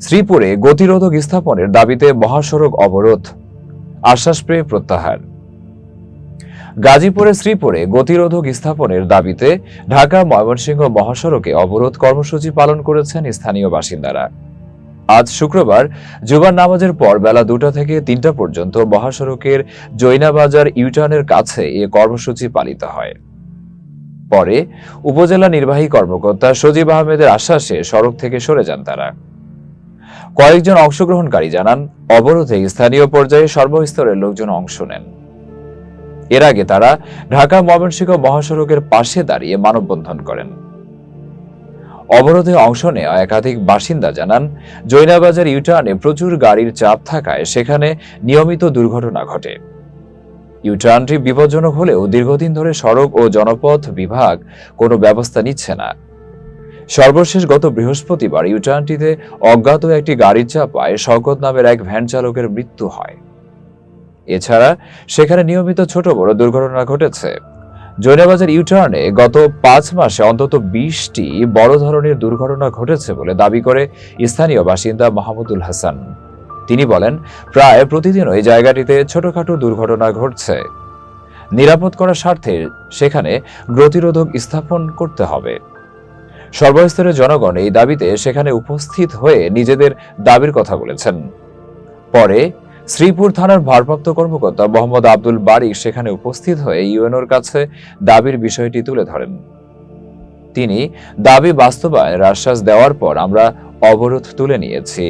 শ্রীপুরে গতিরোধক স্থাপনের দাবিতে মহাসড়ক অবরোধ আশ্বাস পেয়ে প্রত্যাহার। গাজীপুরের শ্রীপুরে গতিরোধক স্থাপনের দাবিতে ঢাকা ময়মনসিংহ মহাসড়কে অবরোধ কর্মসূচি পালন করেছেন স্থানীয় বাসিন্দারা। আজ শুক্রবার জুবার নামাজের পর বেলা দুটা থেকে তিনটা পর্যন্ত মহাসড়কের জৈনাবাজার ইউটার্নের কাছে এ কর্মসূচি পালিত হয়। পরে উপজেলা নির্বাহী কর্মকর্তা সজীব আহমেদের আশ্বাসে সড়ক থেকে সরে যান তারা। কয়েকজন অংশগ্রহণকারী জানান, অবরোধে স্থানীয় পর্যায়ে সর্বস্তরের লোকজন অংশ নেন। এর আগে তারা ঢাকা ময়মনসিংহ মহাসড়কের পাশে দাঁড়িয়ে মানববন্ধন করেন। অবরোধে অংশ নেওয়া একাধিক বাসিন্দা জানান, জৈনাবাজার ইউটার্নে প্রচুর গাড়ির চাপ থাকায় সেখানে নিয়মিত দুর্ঘটনা ঘটে। ইউটার্নটি বিপজ্জনক হলেও দীর্ঘদিন ধরে সড়ক ও জনপথ বিভাগ কোনো ব্যবস্থা নিচ্ছে না। সর্বশেষ গত বৃহস্পতিবার ইউটার্নটিতে অজ্ঞাত একটি গাড়ির চাপায় শওকত নামের এক ভ্যান চালকের মৃত্যু হয়। এছাড়া সেখানে নিয়মিত ছোট বড় দুর্ঘটনা ঘটেছে। জৈনাবাজার ইউটার্নে গত পাঁচ মাসে অন্তত বিশটি বড় ধরনের দুর্ঘটনা ঘটেছে বলে দাবি করে স্থানীয় বাসিন্দা মাহমুদুল হাসান। তিনি বলেন, প্রায় প্রতিদিন ওই জায়গাটিতে ছোটখাটো দুর্ঘটনা ঘটছে। নিরাপদ করার স্বার্থে সেখানে গতিরোধক স্থাপন করতে হবে। সর্বস্তরের জনগণ এই দাবিতে সেখানে উপস্থিত হয়ে নিজেদের দাবির কথা বলেছেন। পরে শ্রীপুর থানার ভারপ্রাপ্ত কর্মকর্তা মোহাম্মদ আব্দুল বারিক সেখানে উপস্থিত হয়ে ইউএনওর কাছে দাবির বিষয়টি তুলে ধরেন। তিনি দাবি বাস্তবায়নের আশ্বাস দেওয়ার পর আমরা অবরোধ তুলে নিয়েছি।